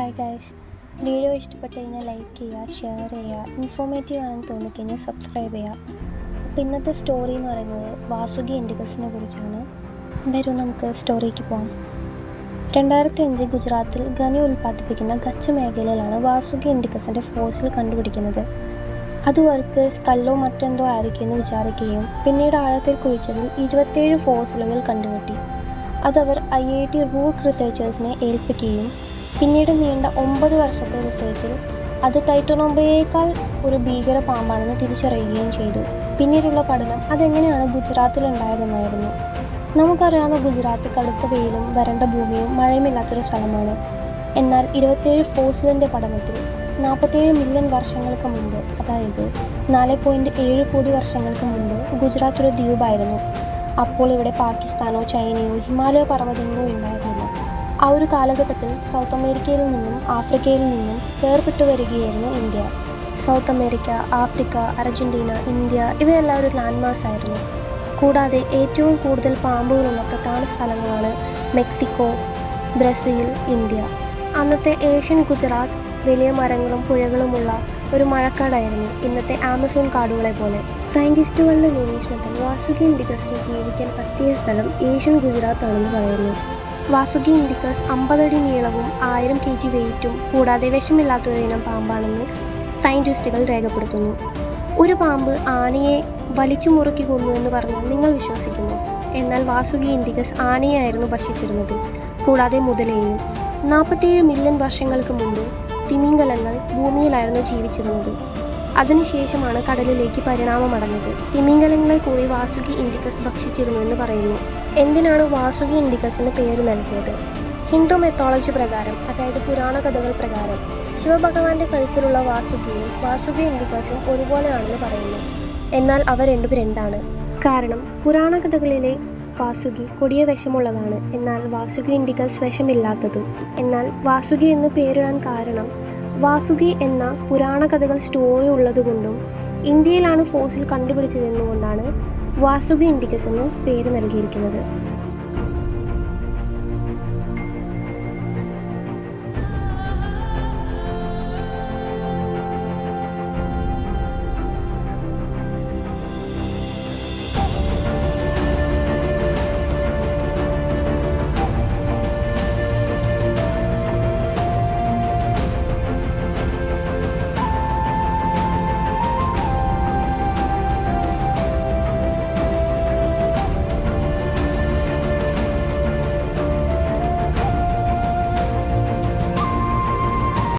Hi guys video ഇഷ്ടപ്പെട്ട് കഴിഞ്ഞാൽ like ചെയ്യുക ഷെയർ ചെയ്യുക ഇൻഫോർമേറ്റീവ് ആണെന്ന് തോന്നിക്കഴിഞ്ഞാൽ സബ്സ്ക്രൈബ് ചെയ്യുക. അപ്പോൾ ഇന്നത്തെ സ്റ്റോറി എന്ന് പറയുന്നത് വാസുകി എൻഡിഗസിനെ കുറിച്ചാണ്. വരും നമുക്ക് സ്റ്റോറിക്ക് പോകാം രണ്ടായിരത്തി അഞ്ച് ഗുജറാത്തിൽ ഖനി ഉൽപ്പാദിപ്പിക്കുന്ന കച്ച് മേഖലയിലാണ് വാസുകി ഇൻഡിക്കസിന്റെ ഫോസിൽ കണ്ടുപിടിക്കുന്നത്. അത് വർക്കേഴ്സ് കല്ലോ മറ്റെന്തോ ആയിരിക്കുമെന്ന് വിചാരിക്കുകയും പിന്നീട് ആഴത്തിൽ കുഴിച്ചതിൽ ഇരുപത്തേഴ് ഫോസിലുകൾ കണ്ടുപിടി അതവർ ഐ ഐ ടി റൂട്ട് റിസർച്ചേഴ്സിനെ ഏൽപ്പിക്കുകയും പിന്നീട് നീണ്ട ഒമ്പത് വർഷത്തെ റിസർച്ചിൽ അത് ടൈറ്റോണോബയേക്കാൾ ഒരു ഭീകര പാമ്പാണെന്ന് തിരിച്ചറിയുകയും ചെയ്തു. പിന്നീടുള്ള പഠനം അതെങ്ങനെയാണ് ഗുജറാത്തിൽ ഉണ്ടായതെന്നായിരുന്നു നമുക്കറിയാവുന്ന ഗുജറാത്ത് കടുത്ത വെയിലും വരണ്ട ഭൂമിയും മഴയുമില്ലാത്തൊരു സ്ഥലമാണ്. എന്നാൽ ഇരുപത്തേഴ് ഫോസിലിന്റെ പഠനത്തിൽ നാൽപ്പത്തേഴ് മില്യൺ വർഷങ്ങൾക്ക് മുമ്പ് അതായത് നാല് പോയിന്റ് ഏഴ് കോടി വർഷങ്ങൾക്ക് മുമ്പ് ഗുജറാത്ത് ഒരു ദ്വീപായിരുന്നു. അപ്പോൾ ഇവിടെ പാകിസ്ഥാനോ ചൈനയോ ഹിമാലയ പർവതങ്ങളോ ഉണ്ടായിരുന്നില്ല. ആ ഒരു കാലഘട്ടത്തിൽ സൗത്ത് അമേരിക്കയിൽ നിന്നും ആഫ്രിക്കയിൽ നിന്നും വേർപെട്ടു വരികയായിരുന്നു India. South America Africa Argentina India ഇവയെല്ലാം ഒരു ലാൻഡ്മാർക്സ് ആയിരുന്നു. കൂടാതെ ഏറ്റവും കൂടുതൽ പാമ്പുകളുള്ള പ്രധാന സ്ഥലങ്ങളാണ് മെക്സിക്കോ ബ്രസീൽ ഇന്ത്യ. അന്നത്തെ ഏഷ്യൻ ഗുജറാത്ത് വലിയ മരങ്ങളും പുഴകളുമുള്ള ഒരു മഴക്കാടായിരുന്നു ഇന്നത്തെ ആമസോൺ കാടുകളെ പോലെ. സയന്റിസ്റ്റുകളുടെ നിരീക്ഷണത്തിൽ വാസുകിയും ഡിഗസ്റ്റും ജീവിക്കാൻ പറ്റിയ സ്ഥലം ഏഷ്യൻ ഗുജറാത്ത് ആണെന്ന് പറയുന്നു. വാസുകി ഇൻഡിക്കസ് അമ്പതടി നീളവും ആയിരം കെ ജി വെയിറ്റും കൂടാതെ വിഷമില്ലാത്ത ഒരു ഇനം പാമ്പാണെന്ന് സയന്റിസ്റ്റുകൾ രേഖപ്പെടുത്തുന്നു. ഒരു പാമ്പ് ആനയെ വലിച്ചു മുറുക്കി കൊന്നു എന്ന് പറഞ്ഞാൽ നിങ്ങൾ വിശ്വസിക്കുന്നു. എന്നാൽ വാസുകി ഇൻഡിക്കസ് ആനയായിരുന്നു ഭക്ഷിച്ചിരുന്നത്. കൂടാതെ മുതലയെയും നാൽപ്പത്തിയേഴ് മില്യൺ വർഷങ്ങൾക്ക് മുമ്പ് തിമിംഗലങ്ങൾ ഭൂമിയിലായിരുന്നു ജീവിച്ചിരുന്നത്. അതിനുശേഷമാണ് കടലിലേക്ക് പരിണാമമടഞ്ഞത്. തിമിംഗലങ്ങളെ കൂടി വാസുകി ഇൻഡിക്കസ് ഭക്ഷിച്ചിരുന്നു എന്ന് പറയുന്നു. എന്തിനാണ് വാസുകി ഇൻഡിക്കസിന് പേര് നൽകിയത്? ഹിന്ദു മെത്തോളജി പ്രകാരം അതായത് പുരാണ കഥകൾ പ്രകാരം ശിവഭഗവാന്റെ കഴുത്തിലുള്ള വാസുകിയും വാസുകി ഇൻഡിക്കസും ഒരുപോലെയാണെന്ന് പറയുന്നു. എന്നാൽ അവ രണ്ടും രണ്ടാണ്. കാരണം പുരാണ കഥകളിലെ വാസുകി കൊടിയ വിഷമുള്ളതാണ്. എന്നാൽ വാസുകി ഇൻഡിക്കസ് വിഷമില്ലാത്തതും. എന്നാൽ വാസുകി എന്ന് പേരിടാൻ കാരണം വാസുകി എന്ന പുരാണ കഥകൾ സ്റ്റോറി ഉള്ളതുകൊണ്ടും ഇന്ത്യയിലാണ് ഫോസിൽ കണ്ടുപിടിച്ചതെന്നുകൊണ്ടാണ് വാസുകി ഇൻഡിക്കസ് എന്ന് പേര് നൽകിയിരിക്കുന്നത്.